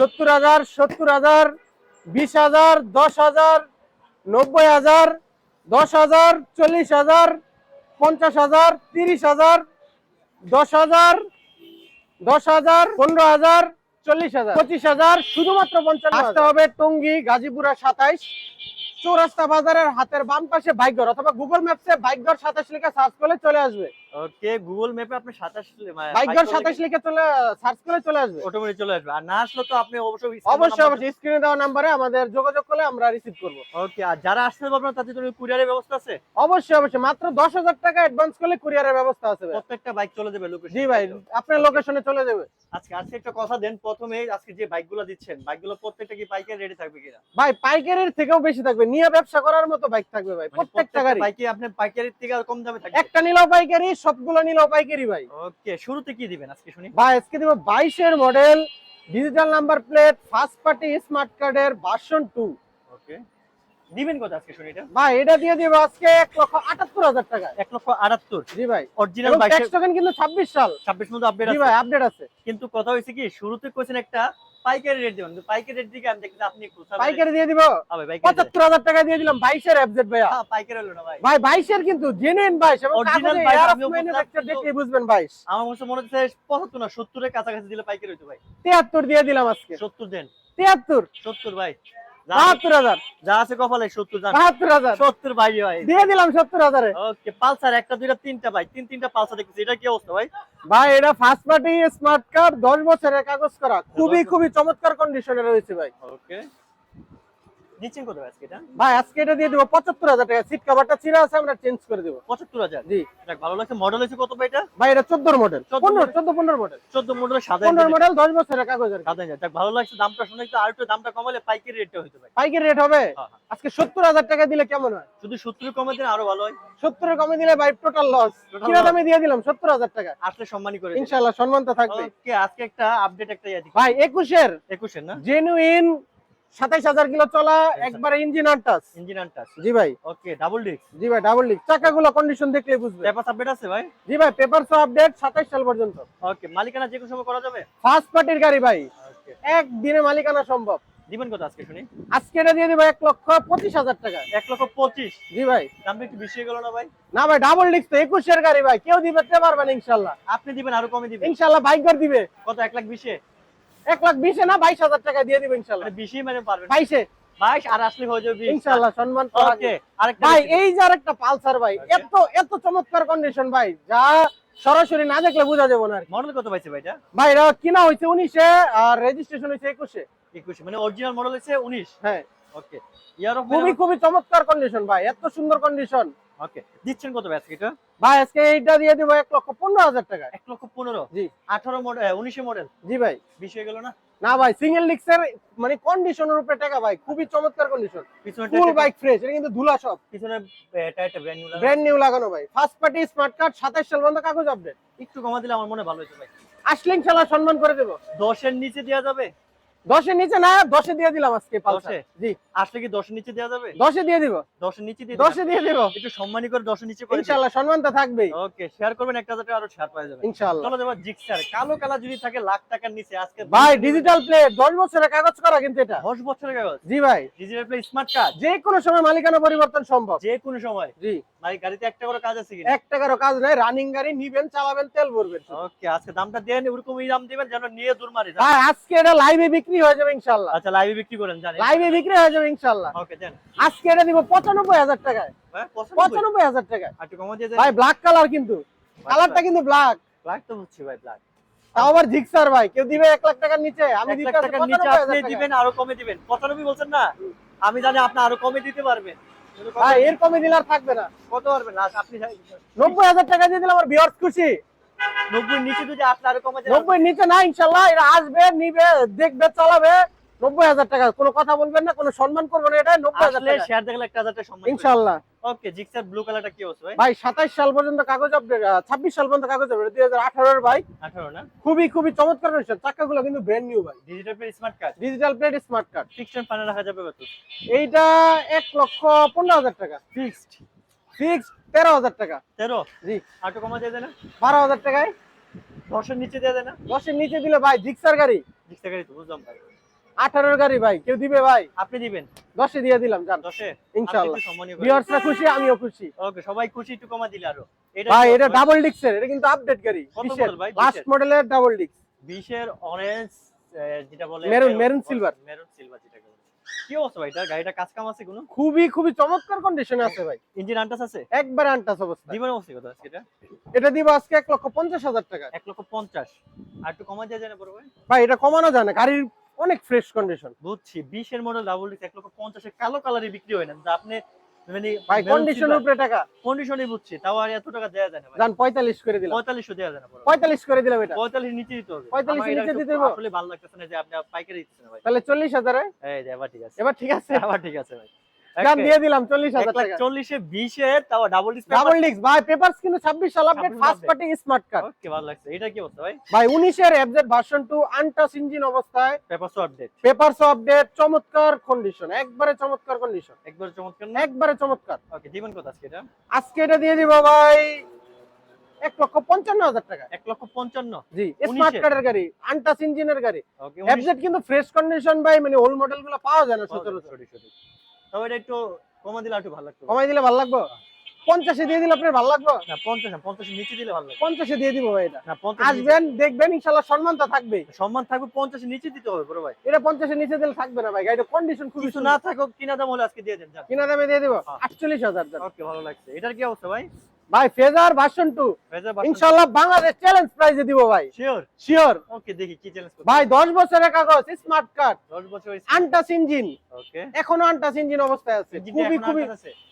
সত্তর হাজার সত্তর হাজার, বিশ হাজার, দশ হাজার, নব্বই হাজার, দশ হাজার, চল্লিশ হাজার, পঞ্চাশ হাজার, তিরিশ হাজার, দশ হাজার দশ হাজার, পনেরো হাজার, চল্লিশ হাজার, পঁচিশ হাজার, শুধুমাত্র পঞ্চান্ন আসতে হবে টঙ্গী, গাজীপুরা সাতাইশ, চৌরাস্তা বাজারের হাতের বাম পাশে বাইকঘর অথবা গুগল ম্যাপসে বাইকঘর সাতাশ লিখে সার্চ করলে চলে আসবে। ওকে গুগল ম্যাপে আপনি সাতাশ বাইকঘর সাতাশ লিখে চলে সার্চ করলে চলে আসবে। অটোমেটিক চলে আসবে। আর না আসলে তো আপনি অবশ্যই অবশ্যই অবশ্যই স্ক্রিনে দেওয়া নাম্বারে আমাদের যোগাযোগ করলে আমরা রিসিভ করব। ওকে আর যারা আসতে পারবেন তাদের জন্য কুরিয়ারের ব্যবস্থা আছে? অবশ্যই অবশ্যই মাত্র দশ হাজার টাকা অ্যাডভান্স করলে কুরিয়ারের ব্যবস্থা আছে প্রত্যেকটা বাইক চলে যাবে লোকেশন জি ভাই আপনার লোকেশনে চলে যাবে। আজকে আজকে একটা কথা দেন প্রথমে আজকে যে বাইকগুলো দিচ্ছেন বাইকগুলো প্রত্যেকটা কি বাইকের রেডি থাকবে কিনা? ভাই পাইকারির থেকেও বেশি থাকবে। নিয়ে ব্যবসা করার মতো বাইক থাকবে ভাই মানে প্রত্যেকটা গাড়ি। বাইকে আপনি পাইকারির থেকে আর কম দামে থাকবে। একটা নিলেও পাইকারি সবগুলো নিলেও পাইকারি ভাই। ওকে শুরুতে কি দিবেন আজকে শুনি? ভাই আজকে দিব বাইশের model digital number plate first party smart কার্ডের ভার্সন টু ওকে। দিবেন কত আজকে শুনি এটা? ভাই এটা দিয়ে দিব আজকে এক লক্ষ আটাত্তর হাজার টাকা। এক লক্ষ আটাত্তর। জি ভাই। অরিজিনাল এবং বাইশের ট্যাক্স টোকেন কিন্তু ছাব্বিশ সাল। ছাব্বিশ মতো আপডেট আছে। জি ভাই আপডেট আছে। কিন্তু কথা হয়েছে কি শুরুতে কোয়েছেন একটা পাইকারি রেট দিবেন। কিন্তু পাইকারি রেট দিকে আমি দেখি আপনি পাইকারি দিয়ে দিব? পঁচাত্তর হাজার টাকা দিয়ে দিলাম বাইশের এফজেড ভাইয়া। হ্যাঁ পাইকারি হলো না ভাই। ভাই বাইশের কিন্তু জেনুইন বাইশ এবং Original কাগজে 22 air of আমিও বলতে manufacture চাচ্ছি তো। দেখলেই বুঝবেন বাইশ। আমার কাছে মনে হচ্ছে পঁচাত্তর না সত্তরের কাছাকাছি দিলে পাইকারি হইতো ভাই। তিয়াত্তর দিয়ে দিলাম আজকে। সত্তর দেন। তিয়াত্তর? সত্তর ভাই। বাহাত্তর হাজার। যা আছে কপালে সত্তর বাহাত্তর হাজার। সত্তর ভাই ভাই। দিয়ে দিলাম সত্তর হাজারে। ওকে পালসার একটা দুইটা তিনটা ভাই। তিন তিনটা পালসার দেখতেছি। এটা কি অবস্থা ভাই? ভাই এটা ফার্স্ট পার্টি স্মার্ট কার্ড দশ বছরের কাগজ করা। খুবই খুবই চমৎকার কন্ডিশনে রয়েছে ভাই। ওকে। দিচ্ছেন কত আজকে এটা? ভাই আজকে এটা দিয়ে দেবো পঁচাত্তর হাজার টাকা। সিট কভারটা ছিঁড়া আছে আমরা চেঞ্জ করে দেবো। পঁচাত্তর হাজার? জি। ভালো লাগছে। মডেল হয়েছে কত ভাই এটা? ভাই এটা চোদ্দোর মডেল 14 পনেরো? চোদ্দ পনেরো মডেল চোদ্দ মডেল সাদা পনেরো মডেল দশ বছরের কাগজের। সাদা ইঞ্জিন। যাক ভালো লাগছে দামটা শুনে একটু আর একটু দামটা কমালে পাইকারি রেটটা হইতে ভাই পাইকারি রেট হবে? হ্যাঁ, হ্যাঁ। আজকে সত্তর হাজার টাকা দিলে কেমন হয়? শুধু সত্তর কমে দিন আরও ভালো হয়। সত্তরের কমে দিলে ভাই টোটাল লস কিনা দামে দিয়ে দিলাম সত্তর হাজার টাকা। আসলে সম্মানই করে ইনশাল্লাহ সম্মান তো থাকবে আজকে একটা আপডেট একটা ইয়ে ভাই একুশের। একুশের না? জেনুইন সাতাইশ হাজার কিলো চলা একবারে ইঞ্জিন আনটাস ইঞ্জিন আনটাস জি ভাই। ওকে ডাবল ডিস্ক জি ভাই ডাবল লিক চাকাগুলো কন্ডিশন দেখলে বুঝবে পেপার আপডেট আছে ভাই? জি ভাই পেপার আপডেট সাতাইশ সাল পর্যন্ত। ওকে মালিকানা যে কোনো সময় করা যাবে? ফার্স্ট পার্টির গাড়ি ভাই। একদিনে মালিকানা সম্ভব। দিবেন কত আজকে শুনি? আজকে এটা দিয়ে দিব এক লক্ষ পঁচিশ হাজার টাকা। এক লক্ষ পঁচিশ। জি ভাই। দামটা একটু বেশি গেল না ভাই? না ভাই ডাবল ডিস্ক তো একুশের গাড়ি ভাই। কেউ দিবে পারবেন ইনশাল্লাহ। আপনি দিবেন আরও কমে দিবেন। ইনশাল্লাহ বাইক ঘর দিবে। কত এক লাখ বিশে? এক লাখ বিশে না বাইশ হাজার টাকা দিয়ে ইনশাল্লাহ। মানে বিশই মানে পারবেন বাইশে। বাইশ আর আসলে হয়ে যাবে ইনশাল্লাহ সম্মান তো ওকে রাখবে। আরেকটা ভাই এই যে আরেকটা পালসার ভাই এত এত চমৎকার কন্ডিশন ভাই যা সরাসরি না দেখলে বোঝা যাবে না মডেল কত পাইছে ভাই ভাই এটা কিনা হয়েছে উনিশে আর রেজিস্ট্রেশন হয়েছে একুশে। একুশে মানে অরিজিনাল মডেল হচ্ছে উনিশ? হ্যাঁ। ওকে খুবই খুবই চমৎকার কন্ডিশন ভাই এত সুন্দর কন্ডিশন ওকে দিচ্ছেন কত ভাই আজকে এটা? ভাই আজকে এইটা দিয়ে দিব এক লক্ষ পনেরো হাজার টাকা। এক লক্ষ পনেরো? জি। আঠারো মডেল উনিশে মডেল জি ভাই। বিশ হয়ে গেল না? না ভাই সিঙ্গেল লিক্সের মানে কন্ডিশনের উপরে টাকা ভাই খুবই চমৎকার কন্ডিশন পিছনে ফুল বাইক ফ্রেশ এটা কিন্তু ধুলা সব। পিছনে টায়ারটা ব্র্যান্ড নিউ ব্র্যান্ড নিউ লাগানো ভাই। ফার্স্ট পার্টি স্মার্ট কার্ড সাতাশ সাল পর্যন্ত কাগজ আপডেট একটু কমা দিলে আমার মনে ভালো ভাই। আসলে সম্মান করে দেবো। দশের নিচে দেওয়া যাবে? দশের নিচে না দশে দিয়ে দিলাম আজকে? জি। আসলে কি দশের নিচে দেওয়া যাবে? দশে দিয়ে দিব। দশের নিচে দিয়ে দশে দিয়ে দিব। একটু সম্মানী করে দশের নিচে করে সম্মান তো থাকবেই। ওকে শেয়ার করবেন একটা টাকা আরও ছাড় পাওয়া যাবে। চলো জিক্সার। কালো কালা যদি থাকে লাখ টাকার নিচে। আজকে ভাই ডিজিটাল প্লেট দশ বছরের কাগজ করা কিন্তু এটা। দশ বছরের কাগজ? জি ভাই। ডিজিটাল প্লে স্মার্ট কার্ড যে কোনো সময় মালিকানা পরিবর্তন সম্ভব। যে কোনো সময়। জি। ভাই গাড়িতে একটা করে কাজ আছে কিনা? এক টাকারও কাজ নাই রানিং গাড়ি নিবেন চালাবেন তেল ভরবেন। ওকে আজকে দামটা দেন ওরকমই দাম দিবেন যেন নিয়ে দূর মারি। ভাই আজকে এটা লাইভে বিক্রি হয়ে যাবে ইনশাল্লাহ আচ্ছা লাইভে বিক্রি করেন জানি। লাইভে বিক্রি হয়ে যাবে ইনশাল্লাহ ওকে দেন। আজকে এটা দিব পঁচানব্বই হাজার টাকায়। হ্যাঁ পছন্দ পঁচানব্বই হাজার টাকায়। একটু কমা দিয়ে দেন। ভাই ব্ল্যাক কালার কিন্তু। কালারটা কিন্তু ব্ল্যাক ব্ল্যাক তো বুঝছি ভাই ব্ল্যাক তাও আবার জিক্সার ভাই কেউ দিবে এক লাখ টাকার নিচে আমি দিতে লাখ টাকার নিচে আপনি দিবেন আরও কমে দিবেন। পঁচানব্বই বলছেন না? আমি জানি আপনি আরও কমে দিতে পারবেন। ভাই এর কমে দিলে আর থাকবে না। কত পারবেন? লাস্ট আপনি নব্বই হাজার টাকা দিয়ে দিলে আমার বিয়ার্স খুশি। নব্বই নিচে যদি আসলে আরও কমে নব্বই নিচে না ইনশাল্লাহ এরা আসবে নিবে দেখবে চালাবে। নব্বই হাজার টাকা। কোনো কথা বলবেন না কোনো সম্মান করব না এটা নব্বই হাজার টাকা। শেয়ার দেখলে একটা হাজার টাকা সম্মান ইনশাল্লাহ ওকে জিক্সার ব্লু কালারটা কি হচ্ছে ভাই? ভাই সাতাইশ সাল পর্যন্ত কাগজ আপডেট ছাব্বিশ সাল পর্যন্ত কাগজ আপডেট দুই হাজার ভাই। আঠারো না? খুবই খুবই চমৎকার কন্ডিশন চাকাগুলো কিন্তু ব্র্যান্ড নিউ ভাই। Digital plate smart card digital plate smart card fixed final রাখা যাবে কত? এইটা এক লক্ষ পনেরো হাজার টাকা। ফিক্সড ফিক্স তেরো হাজার টাকা। জি। আটো কমা না টাকায়। দশের নিচে দিয়ে দেয় না নিচে দিলে ভাই জিক্সার গাড়ি। গাড়ি তো বুঝলাম ভাই। আঠারোর গাড়ি ভাই। কেউ দিবে ভাই? আপনি দিবেন। দশে দিয়ে দিলাম জান দশে? ভিউয়ার্সরা খুশি আমিও খুশি। ওকে সবাই খুশি একটু কমা দিলে আরও। ভাই এটা? ডাবল ডিক্সের এটা কিন্তু আপডেট গাড়ি? লাস্ট মডেলের ডাবল ডিক্স বিশের? অরেঞ্জ যেটা বলে Maroon, maroon silver। Maroon silver যেটা কি অবস্থা ভাই? এটা গাড়িটা কাজ কাম আছে কোনো? খুবই খুবই চমৎকার কন্ডিশনে আছে ভাই। ইঞ্জিন আন্টাস আছে? একবারে আনটাস অবস্থা। দিবেন অবস্থা কত আজকে এটা? এটা দিব আজকে এক লক্ষ পঞ্চাশ হাজার টাকা। এক লক্ষ পঞ্চাশ। আর একটু কমা যায় না বড় ভাই? ভাই এটা কমানো যায় না। গাড়ির অনেক ফ্রেশ কন্ডিশন বুঝছি বিশের মডেল ডাবল ডিক্স এক লক্ষ পঞ্চাশে কালো কালারে বিক্রি হয় না। যা আপনি মানে ভাই কন্ডিশনের উপরে টাকা। কন্ডিশনই বুঝছি তাও আর এত টাকা যায় না করে দিলাম। যায় না করে দিলাম এটা। পঁয়তাল্লিশ নিচে দিতে হবে। 45 নিচে দিতে হবে? আসলে ভালো লাগতেছে না যে আপনি পাইকারি দিচ্ছেন ভাই। তাহলে এই এবার ঠিক আছে। এবার ঠিক আছে। ঠিক আছে ভাই। Okay, দিয়ে দিলাম চল্লিশ এক হাজার লাখ টাকা। চল্লিশে বিশের তাও ডাবল ডিস্ক ডাবল ডিক্স ভাই পেপারস কিন্তু ছাব্বিশ সাল update first party smart card okay ভালো লাগছে। এটা কি অবস্থা ভাই? ভাই এফজেড ভার্সন ইঞ্জিন অবস্থায়। আপডেট পেপারস আপডেট চমৎকার কন্ডিশন একবারে চমৎকার কন্ডিশন একবার চমৎকার একবারে চমৎকার। ওকে কত আজকে এটা? আজকে এটা দিয়ে দিব ভাই এক লক্ষ পঞ্চান্ন হাজার টাকা। এক লক্ষ পঞ্চান্ন? জি স্মার্ট কার্ডের গাড়ি আনটাস ইঞ্জিনের গাড়ি। এফজেড কিন্তু ফ্রেশ কন্ডিশন ভাই মানে ওল্ড মডেলগুলো পাওয়া যায় না সচরাচর। তবে এটা একটু কমা দিলে একটু ভালো লাগতো। কমাই দিলে ভালো লাগবে? পঞ্চাশে দিয়ে দিলে আপনার ভালো লাগবে? না পঞ্চাশ না পঞ্চাশ নিচে দিলে ভালো লাগবে। পঞ্চাশে দিয়ে দিব ভাই এটা। না পঞ্চাশ আসবেন দেখবেন ইনশাল্লাহ সম্মান তো থাকবে সম্মান থাকবে নিচে দিতে হবে বড় ভাই। এটা পঞ্চাশের নিচে দিলে থাকবে না ভাই গাড়িটা কন্ডিশন কিছু না থাকুক কিনা দাম হলে আজকে দিয়ে দেন কিনা দামে দিয়ে দিব হ্যাঁ। আটচল্লিশ হাজার ওকে ভালো লাগছে। এটার কি অবস্থা ভাই? ভাই ফেজার ভার্সন টু ইনশাল্লাহ বাংলাদেশ চ্যালেঞ্জ প্রাইজে দিব ভাই। শিওর শিওর ওকে দেখি কি চ্যালেঞ্জ ভাই দশ বছরের কাগজ স্মার্ট কার্ড 10 বছর আনটাস ইঞ্জিন ওকে এখনও আনটাস ইঞ্জিন অবস্থায় আছে। খুবই খুবই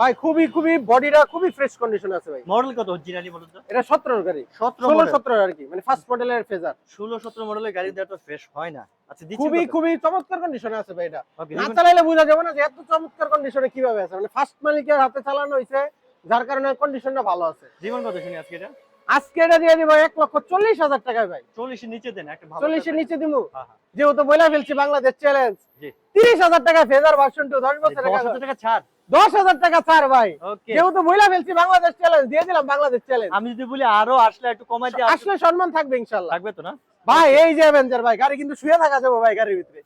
ভাই খুবই খুবই বডিটা খুবই ফ্রেশ কন্ডিশন আছে ভাই। মডেল কত অরিজিনালি বলুন তো? এটা সতেরোর গাড়ি। 17 ষোলো মডেল সতেরো আর কি। মানে ফার্স্ট মডেলের ফেজার 16 17 মডেলের গাড়ি দেওয়া তো ফ্রেশ হয় না। আচ্ছা দিচ্ছি খুবই খুবই চমৎকার কন্ডিশনে আছে ভাই এটা। না চালাইলে বোঝা যাবে না যে এত চমৎকার কন্ডিশনে কীভাবে আছে। মানে ফার্স্ট মালিকের হাতে চালানো হয়েছে যার কারণে কন্ডিশনটা ভালো আছে। জীবন কত শুনি আজকে এটা? আজকে এটা দিয়ে দিব এক লক্ষ চল্লিশ হাজার টাকায় ভাই। 40 এর নিচে দেন একটা ভালো চল্লিশের নিচে দিব হ্যাঁ হ্যাঁ। যেহেতু বইলা ফেলছি বাংলাদেশ চ্যালেঞ্জ জি। তিরিশ হাজার টাকা ফেজার ভার্সন টু দশ বছর 10000 টাকা ছাড়। দশ হাজার টাকা ছাড় ভাই। ওকে যেহেতু বইলা ফেলছি বাংলাদেশ চ্যালেঞ্জ দিয়ে দিলাম বাংলাদেশ চ্যালেঞ্জ আমি যদি বলি আরও আসলে একটু কমাই দিয়ে আসলে সম্মান থাকবে ইনশাল্লাহ লাগবে তো না? ভাই এই যে অ্যাভেঞ্জার ভাই গাড়ি কিন্তু শুয়ে থাকা যাবে ভাই গাড়ির ভিতরে।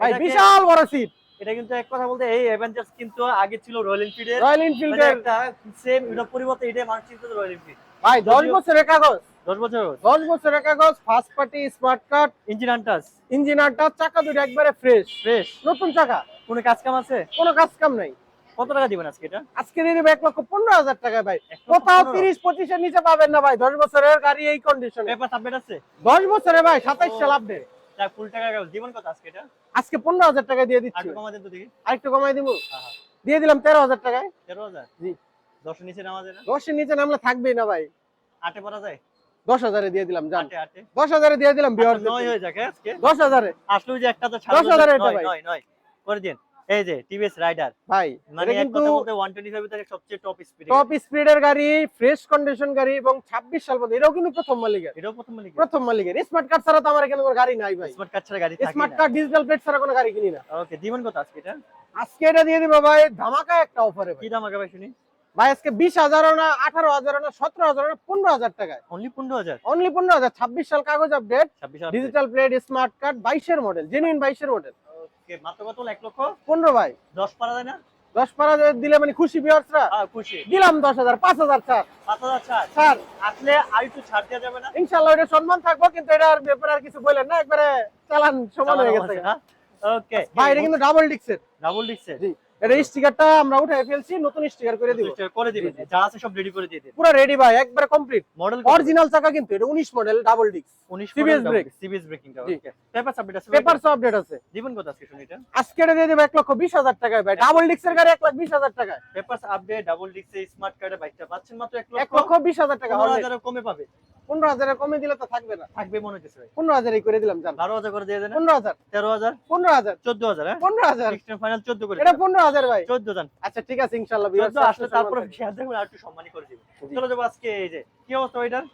ভাই বিশাল বড় সিট এটা কিন্তু এক কথা বলতে এই অ্যাভেঞ্জার্স কিন্তু আগে ছিল রয়্যাল এনফিল্ডের রয়্যাল এনফিল্ডের একটা সেম এটা পরিবর্তে এটাই মানুষ চিন্তা রয়্যাল এনফিল্ড ভাই দশ যদিও- বছরের কাগজ। 10 বছর দশ বছরের কাগজ first party smart card engine untouched engine চাকা দুটো একবারে ফ্রেশ ফ্রেশ নতুন চাকা। কোনো কাজ কাম আছে? কোনো কাজ কাম নাই। কত টাকা দিবেন আজকে এটা? আজকে দিয়ে দেবে এক লক্ষ পনেরো হাজার টাকা ভাই। কোথাও। তিরিশ পঁচিশের নিচে পাবেন না ভাই। দশ বছরের গাড়ি এই কন্ডিশন পেপার সাবমিট আছে? দশ বছরে ভাই সাতাইশ সাল আপডেট তার ফুল টাকা জীবন কত আজকে এটা? আজকে পনেরো হাজার টাকা দিয়ে দিচ্ছি। আর কমাই দেন তো দেখি। আরেকটু কমাই দিব? হ্যাঁ হ্যাঁ। দিয়ে দিলাম তেরো হাজার টাকায়। তেরো হাজার? জি। দশ নিচে নামা যায় না দশের নিচে নামলে থাকবেই না ভাই। আটে পড়া যায়? দশ হাজারে দিয়ে দিলাম জান দশ হাজারে দিয়ে দিলাম বিহার আচ্ছা, নয় হয়ে যাক হ্যাঁ, আজকে? দশ হাজারে। আসলে যে একটা তো দশ হাজার এটা ভাই। নয় নয়। করে দিন। এই যে টিভিএস রাইডার ভাই মানে কিন্তু 125 এর সবচেয়ে টপ স্পিড টপ স্পিডের গাড়ি। ফ্রেশ কন্ডিশন গাড়ি এবং ছাব্বিশ সাল পর্যন্ত এটাও কিন্তু প্রথম মালিকের। এটাও প্রথম মালিক প্রথম মালিকের। স্মার্ট কার্ড ছাড়া তো আমার এখানে কোনো গাড়ি নাই ভাই। স্মার্ট কার্ড ছাড়া গাড়ি থাকে স্মার্ট কার্ড ডিজিটাল প্লেট ছাড়া কোনো গাড়ি কিনি না। ওকে দিবেন কত আজকে এটা? আজকে এটা দিয়ে দিব ভাই ধামাকা একটা অফারে কি ভাই শুনি? ভাই আজকে বিশ হাজার না আঠারো হাজার না সতেরো হাজার না পনেরো হাজার টাকায়। অনলি 15000 অনলি পনেরো হাজার ছাব্বিশ সাল কাগজ update 26 digital plate smart card বাইশের মডেল জেনুইন বাইশের মডেল মাত্র কত? 1 লক্ষ? পনেরো ভাই। 10 পারা যায় না? দশ পারা দিলে মানে খুশি হ্যাঁ খুশি। দিলাম দশ হাজার পাঁচ হাজার ছাড় 5000 ছাড় ছাড় আসলে আর একটু ছাড় দেওয়া যাবে না? ইনশাল্লাহ এটা সম্মান থাকব কিন্তু এটার ব্যাপারে আর কিছু বললেন না একবারে চালান সমান হয়ে গেছে। ওকে ভাই এটা কিন্তু ডাবল ডিক্সের ডাবল ডিক্সের জি। এটা স্টিকারটা আমরা উঠে ফেলছি নতুন স্টিকার করে দিব। করে দিবেন যা আছে সব রেডি করে দিয়ে দিন পুরো রেডি ভাই একবারে কমপ্লিট মডেল অরিজিনাল চাকা কিন্তু এটা 19 মডেল ডাবল ডিক্স 19 CBS brake। সিবিএস ব্রেকিং টা জি। ওকে পেপার সাবমিট আছে পেপার আপডেট আছে। দিবেন কত আজকে শুনি এটা? আজকে এটা দিয়ে দেবো এক লক্ষ বিশ হাজার টাকায় ভাই। ডাবল ডিক্সের গাড়ি এক লাখ বিশ হাজার টাকায়। পেপারস আপডেট ডাবল ডিক্সে স্মার্ট কার্ডে বাইকটা পাচ্ছেন মাত্র 1 এক লক্ষ। লক্ষ বিশ হাজার টাকা 15000 কমে পাবে। পনেরো হাজারে কমে দিলে তো থাকবে না। থাকবে মনে হচ্ছে পনেরো হাজারই করে দিলাম জান। 12000 করে দিয়ে দেন। পনেরো হাজার। 13000 পনেরো হাজার। চোদ্দ হাজার পনেরো হাজার। ফাইনাল 14 করে এটা পনেরো হাজার ভাই। 14 জান। আচ্ছা ঠিক আছে ইনশাল্লাহ আসলে তারপর আর একটু সম্মানই করে দিব। চলো যাব আজকে এই যে কি অবস্থা এটার?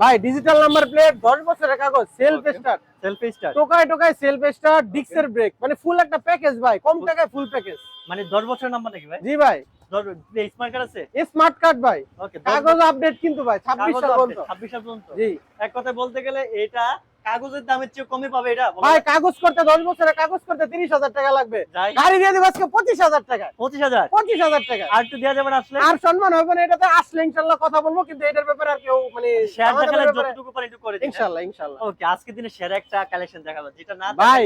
ভাই ডিজিটাল নাম্বার প্লেট দশ বছরের কাগজ সেলফ স্টার সেলফ স্টার টোকায় টোকায় সেলফ স্টার ডিক্সের ব্রেক মানে ফুল একটা প্যাকেজ ভাই কম টাকায় ফুল প্যাকেজ মানে 10 বছরের নাম্বার নাকি ভাই? জি ভাই। এই স্মার্ট কার্ড আছে? স্মার্ট কার্ড ভাই। ওকে কাগজ আপডেট কিন্তু ভাই ছাব্বিশ সাল পর্যন্ত। 26 সাল পর্যন্ত। জি। এক কথায় বলতে গেলে এটা কাগজের দামের চেয়ে কমে পাবে এটা? ভাই কাগজ করতে দশ বছরে কাগজ করতে তিরিশ হাজার টাকা লাগবে। গাড়ি দিয়ে দেবো আজকে পঁচিশ হাজার টাকা। পঁচিশ হাজার? পঁচিশ হাজার টাকা। আর একটু দেওয়া যাবে আসলে? আর সম্মান হবে না এটাতে আসলে ইনশাল্লাহ কথা বলব কিন্তু এটার ব্যাপারে আর কেউ মানে শেয়ার দেখালে যতটুকু পারে একটু করে ইনশাল্লাহ ইনশাল্লাহ। ওকে আজকে দিনে সেরা একটা কালেকশন দেখাবো যেটা না ভাই।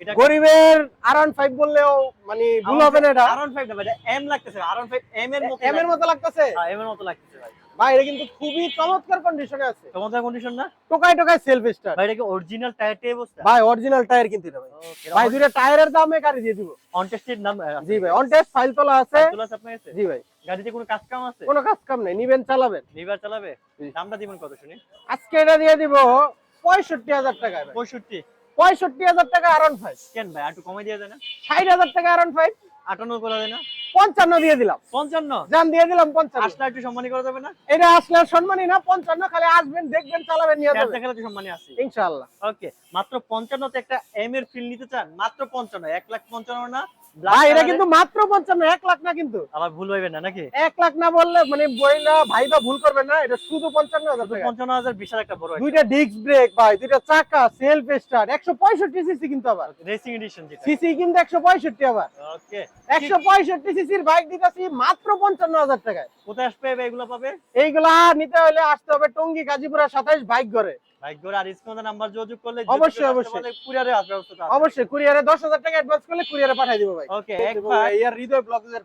এটা গরিবের আর ফাইভ বললেও মানে ভুল হবে না এটা? আরন ফাইভ না ভাই এম লাগতেছে আরন ফাইভ এম এর মতো এম এর মতো লাগতেছে? এম এর মতো লাগতেছে ভাই। ভাই এটা কিন্তু খুবই চমৎকার কন্ডিশনে আছে। তোমাদের কন্ডিশন না? টোকাই টোকাই সেলফ স্টার ভাই এটা কি অরিজিনাল টায়ার অবস্থা ভাই অরিজিনাল টায়ার কিন্তু এটা ভাই। ভাই দুইটা টায়ারের দামে গাড়ি দিয়ে দিব। অনটেস্টেড নাম জি ভাই অন টেস্ট ফাইল তোলা আছে। তুলা আছে আপনার কাছে? জি ভাই। গাড়িতে কোনো কাজ কাম আছে? কোনো কাজ কাম নাই নিবেন চালাবেন। লিভার চালাবে। দামটা দিবেন কত শুনি? আজকে এটা দিয়ে দিব পঁয়ষট্টি হাজার টাকা ভাই। পঁয়ষট্টি? পঁয়ষট্টি হাজার টাকা আর ফাইভ কেন ভাই একটু কমে দিয়ে দেয় না? ষাট হাজার টাকা আর ফাইভ আটান্ন করে দেয় না? পঞ্চান্ন দিয়ে দিলাম। পঞ্চান্ন? জান দিয়ে দিলাম পঞ্চান্ন। আসলে একটু সম্মানী করা যাবে না? এটা আসলে আর না পঞ্চান্ন খালি আসবেন দেখবেন চালাবেন নিয়ে যাবেন দেখালে সম্মানী আছে। ইনশাআল্লাহ। ওকে মাত্র পঞ্চান্নতে একটা এম এর ফিল নিতে চান? মাত্র পঞ্চান্ন এক লাখ পঞ্চান্ন না? ভাই এটা কিন্তু মাত্র পঞ্চান্ন এক লাখ না কিন্তু। আবার ভুল হইবেন না নাকি? এক লাখ না বললে মানে বইলা ভাই বা ভুল করবেন না এটা শুধু পঞ্চান্ন হাজার পঞ্চান্ন হাজার বিশাল একটা বড় দুইটা ডিস্ক ব্রেক ভাই দুইটা চাকা সেলফ স্টার্ট একশো পঁয়ষট্টি সিসি কিন্তু আবার। রেসিং এডিশন সিসি কিন্তু একশো পঁয়ষট্টি আবার। ওকে একশো পঁয়ষট্টি সিসির বাইক দিতেছি মাত্র পঞ্চান্ন হাজার টাকায়। কোথায় আসবে এগুলো পাবে? এইগুলা নিতে হলে আসতে হবে টঙ্গী গাজীপুরা সাতাইশ বাইক ঘরে ভাই গোর আর নাম্বার যোগাযোগ করলে অবশ্যই, অবশ্যই। কুরিয়ারে অবশ্যই কুরিয়ারে দশ হাজার টাকা অ্যাডভান্স করলে কুরিয়ারে পাঠিয়ে দিব ওকে এক এবং ভাই ইয়ার হৃদয় ব্লগের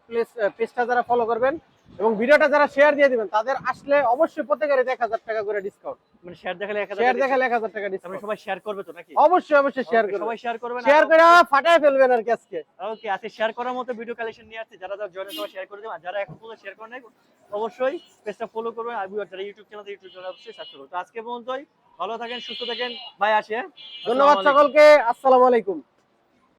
যারা ফলো করবেন এবং ভিডিওটা যারা শেয়ার দিয়ে দিবেন তাদের আসলে অবশ্যই প্রত্যেকের এক হাজার টাকা করে ডিসকাউন্ট মানে শেয়ার দেখালে শেয়ার দেখালে এক হাজার টাকা ডিসকাউন্ট সবাই শেয়ার করবে তো নাকি? অবশ্যই অবশ্যই শেয়ার করবেন সবাই শেয়ার করবেন শেয়ার করে ফাটায় ফেলবেন আর কি আজকে। ওকে আজকে শেয়ার করার মতো ভিডিও কালেকশন নিয়ে আসছে। যারা যারা জয়েন সবাই শেয়ার করে দেবেন আর যারা এখন পর্যন্ত শেয়ার করে নাই অবশ্যই পেজটা ফলো করবেন। আর যারা ইউটিউব চ্যানেল ইউটিউব চ্যানেল অবশ্যই সাবস্ক্রাইব করুন তো আজকে পর্যন্তই। ভালো থাকেন সুস্থ থাকেন। ভাই আসে হ্যাঁ? ধন্যবাদ সকলকে। আসসালামু আলাইকুম।